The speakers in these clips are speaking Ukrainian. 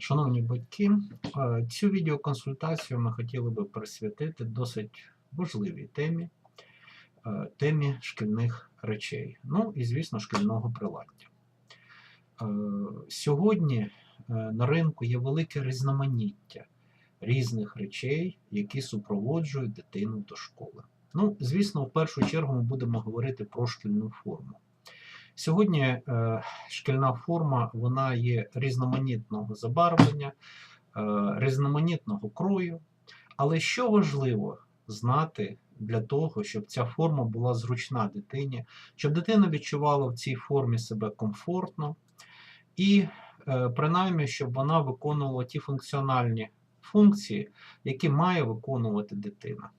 Шановні батьки, е, цю відеоконсультацію ми хотіли би присвятити досить важливій темі, е, темі шкільних речей. Ну і, звісно, шкільного приладдя. Е, Сьогодні на ринку є велике різноманіття різних речей, які супроводжують дитину до школи. Ну, звісно, в першу чергу ми будемо говорити про шкільну форму. Сьогодні е, шкільна форма вона є різноманітного забарвлення, е, різноманітного крою. Але що важливо знати для того, щоб ця форма була зручна дитині, щоб дитина відчувала в цій формі себе комфортно, і е, принаймні, щоб вона виконувала ті функціональні функції, які має виконувати дитина.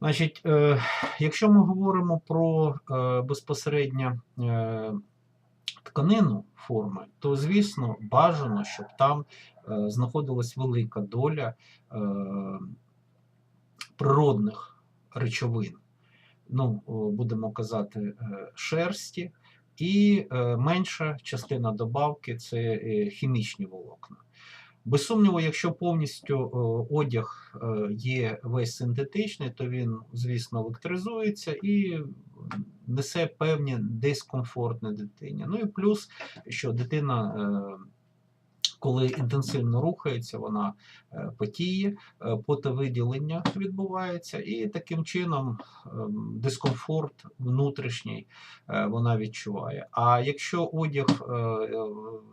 Значить, е, якщо ми говоримо про е, безпосередньо е, тканину форми, то звісно бажано, щоб там е, знаходилась велика доля природних речовин. Ну, будемо казати, шерсті, і менша частина добавки це хімічні волокна. Без сумніву, якщо повністю е, одяг е, є весь синтетичний, то він, звісно, електризується і несе певні дискомфортне дитині. Ну і плюс, що дитина, е, коли інтенсивно рухається, вона е, потіє, е, потовиділення відбувається, і таким чином ем, дискомфорт внутрішній е, вона відчуває. А якщо одяг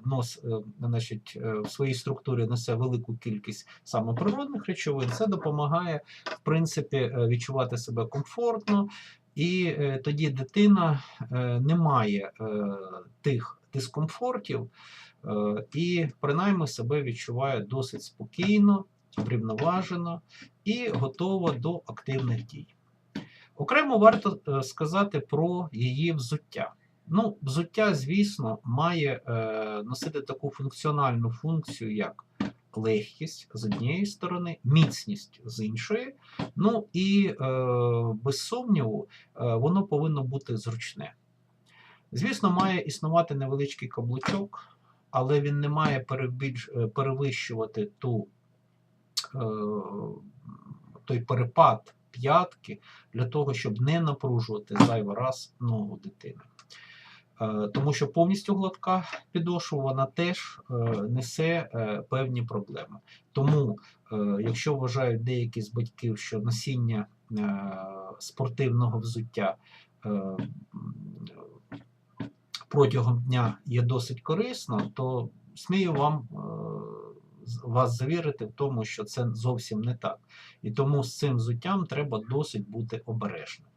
нос, значить, в своїй структурі несе велику кількість саме природних речовин, це допомагає в принципі відчувати себе комфортно, і тоді дитина не має тих дискомфортів е, і принаймні себе відчуває досить спокійно, врівноважено і готова до активних дій. Окремо варто е, сказати про її взуття. Ну, взуття, звісно, має е, носити таку функціональну функцію, як легкість з однієї сторони, міцність з іншої. Ну і без сумніву, воно повинно бути зручне. Звісно, має існувати невеличкий каблучок, але він не має е, перевищувати ту, е, той перепад п'ятки для того, щоб не напружувати зайвий раз ногу дитини. Е, Тому що повністю гладка підошва вона теж несе певні проблеми. Тому, якщо вважають деякі з батьків, що носіння спортивного взуття протягом дня є досить корисно, то смію вам е, вас завірити в тому, що це зовсім не так. І тому з цим взуттям треба досить бути обережним.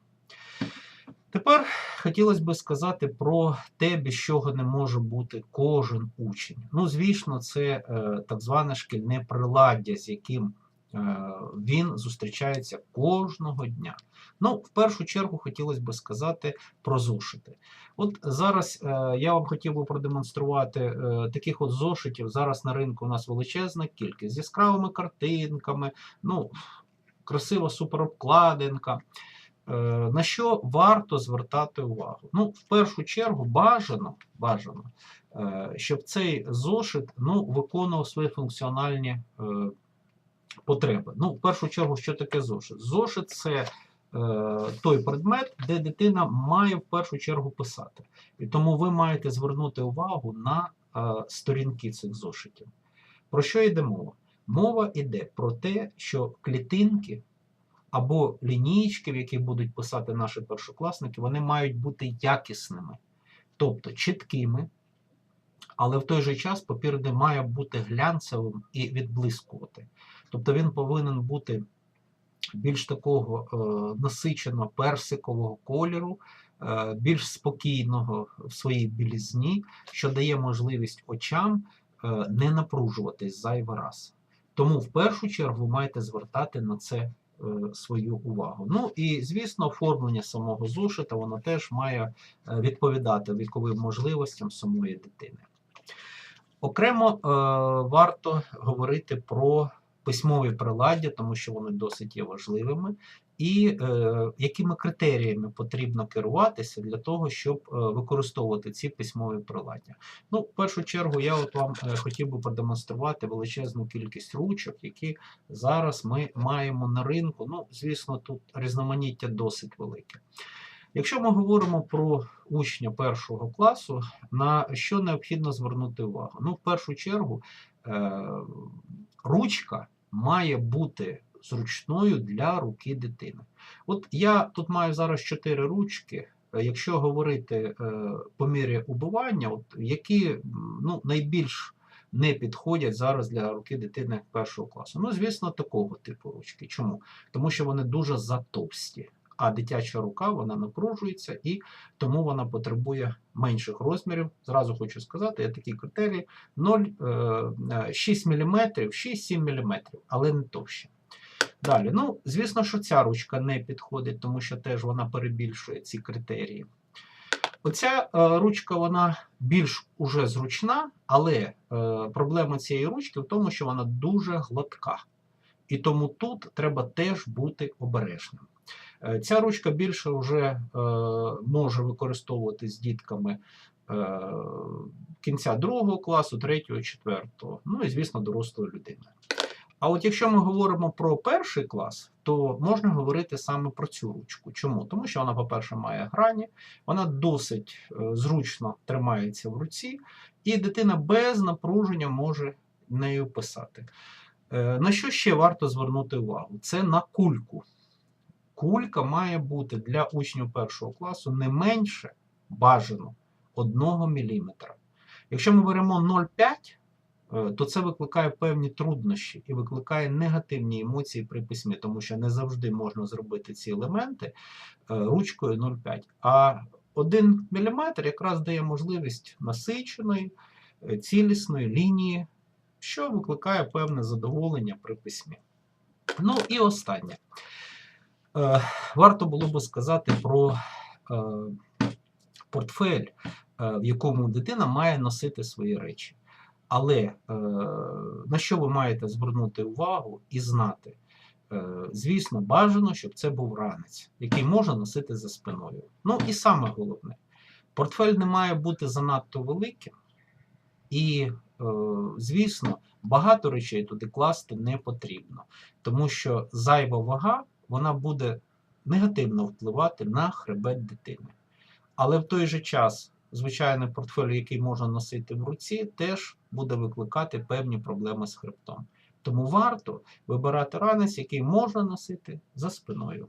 Тепер хотілося би сказати про те, без чого не може бути кожен учень. Ну, звісно, це е, так зване шкільне приладдя, з яким він зустрічається кожного дня. Ну, в першу чергу хотілося б сказати про зошити. От зараз е, я вам хотів би продемонструвати е, таких от зошитів. Зараз на ринку у нас величезна кількість з яскравими картинками, ну, красива суперобкладинка. Е, На що варто звертати увагу? Ну, в першу чергу, бажано, бажано е, щоб цей зошит ну, виконував свої функціональні е, потреби. Ну, в першу чергу, що таке зошит? Зошит це е, той предмет, де дитина має в першу чергу писати. І тому ви маєте звернути увагу на е, сторінки цих зошитів. Про що йде мова? Мова йде про те, що клітинки або лінійки, в яких будуть писати наші першокласники, вони мають бути якісними, тобто чіткими, але в той же час папір не має бути глянцевим і відблискувати. Тобто він повинен бути більш такого е, насичено персикового кольору, е, більш спокійного в своїй білізні, що дає можливість очам е, не напружуватись зайвий раз. Тому в першу чергу ви маєте звертати на це е, свою увагу. Ну і звісно, оформлення самого зошита воно теж має е, відповідати віковим можливостям самої дитини. Окремо е, варто говорити про письмові приладдя, тому що вони досить є важливими. і е, якими критеріями потрібно керуватися для того, щоб е, використовувати ці письмові приладдя. Ну, в першу чергу, я от вам е, хотів би продемонструвати величезну кількість ручок, які зараз ми маємо на ринку. Ну, звісно, тут різноманіття досить велике. Якщо ми говоримо про учня першого класу, на що необхідно звернути увагу? Ну, в першу чергу, е, ручка має бути зручною для руки дитини. От я тут маю зараз чотири ручки. Е, Якщо говорити е, по мірі убивання, от які ну, найбільш не підходять зараз для руки дитини першого класу. Ну, звісно, такого типу ручки. Чому? Тому що вони дуже затовсті, а дитяча рука вона напружується і тому вона потребує менших розмірів. Зразу хочу сказати, є такі критерії 0, е, 6 мм, 6-7 мм, але не товще. Далі, ну, звісно, що ця ручка не підходить, тому що теж вона перебільшує ці критерії. Оця е, ручка вона більш уже зручна, але е, проблема цієї ручки в тому, що вона дуже гладка. І тому тут треба теж бути обережним. Е, Ця ручка більше вже е, може використовуватись з дітками е, кінця другого класу, третього, четвертого, ну і, звісно, дорослої людини. А от якщо ми говоримо про перший клас, то можна говорити саме про цю ручку. Чому? Тому що вона, по-перше, має грані, вона досить зручно тримається в руці, і дитина без напруження може нею писати. На що ще варто звернути увагу? Це на кульку. Кулька має бути для учнів першого класу не менше бажано 1 мм. Якщо ми беремо 0,5, е, то це викликає певні труднощі і викликає негативні емоції при письмі, тому що не завжди можна зробити ці елементи е, ручкою 0,5. А 1 мм якраз дає можливість насиченої, е, цілісної лінії, що викликає певне задоволення при письмі. Ну і останнє. Е, Варто було би сказати про е, портфель, е, в якому дитина має носити свої речі. Але на що ви маєте звернути увагу і знати? Звісно, бажано, щоб це був ранець, який можна носити за спиною. Ну і саме головне, портфель не має бути занадто великим, і, звісно, багато речей туди класти не потрібно, тому що зайва вага вона буде негативно впливати на хребет дитини. Але в той же час звичайний портфель, який можна носити в руці, теж буде викликати певні проблеми з хребтом. Тому варто вибирати ранець, який можна носити за спиною.